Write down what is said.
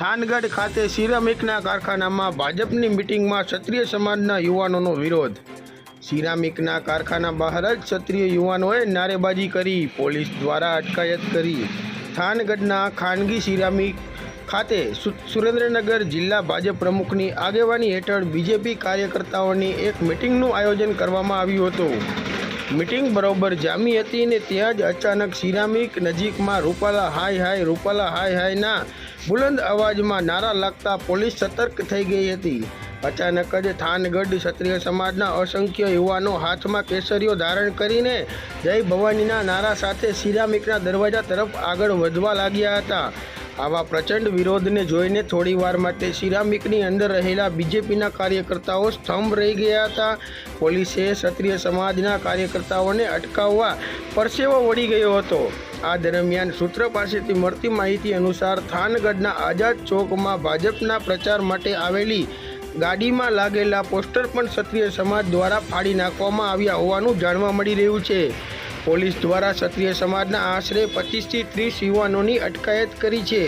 થાનગઢ ખાતે સિરામિકના કારખાનામાં ભાજપની મિટિંગમાં ક્ષત્રિય સમાજના યુવાનોનો વિરોધ. સિરામિકના કારખાના બહાર જ ક્ષત્રિય યુવાનોએ નારેબાજી કરી, પોલીસ દ્વારા અટકાયત કરી. થાનગઢના ખાનગી સિરામિક ખાતે સુરેન્દ્રનગર જિલ્લા ભાજપ પ્રમુખની આગેવાની હેઠળ બીજેપી કાર્યકર્તાઓની એક મિટિંગનું આયોજન કરવામાં આવ્યું હતું. મિટિંગ બરોબર જામી હતી ને ત્યાં જ અચાનક સિરામિક નજીકમાં રૂપાલા હાય હાય, રૂપાલા હાય હાયના બુલંદ અવાજમાં નારા લાગતા પોલીસ સતર્ક થઈ ગઈ હતી. અચાનક જ થાનગઢ ક્ષત્રિય સમાજના અસંખ્ય યુવાનો હાથમાં કેસરીઓ ધારણ કરીને જય ભવાનીના નારા સાથે સિરામિકના દરવાજા તરફ આગળ વધવા લાગ્યા હતા. આવા પ્રચંડ વિરોધને જોઈને થોડીવાર માટે સિરામિકની અંદર રહેલા બીજેપીના કાર્યકર્તાઓ સ્તંભ રહી ગયા હતા. પોલીસે ક્ષત્રિય સમાજના કાર્યકર્તાઓને અટકાવવા પરસેવો વળી ગયો હતો. આ દરમિયાન સૂત્ર પાસેથી મળતી માહિતી અનુસાર થાનગઢના આઝાદ ચોકમાં ભાજપના પ્રચાર માટે આવેલી ગાડીમાં લાગેલા પોસ્ટર પણ ક્ષત્રિય સમાજ દ્વારા ફાડી નાખવામાં આવ્યા હોવાનું જાણવા મળી રહ્યું છે. પોલીસ દ્વારા ક્ષત્રિય સમાજના આશરે પચીસથી ત્રીસ યુવાનોની અટકાયત કરી છે.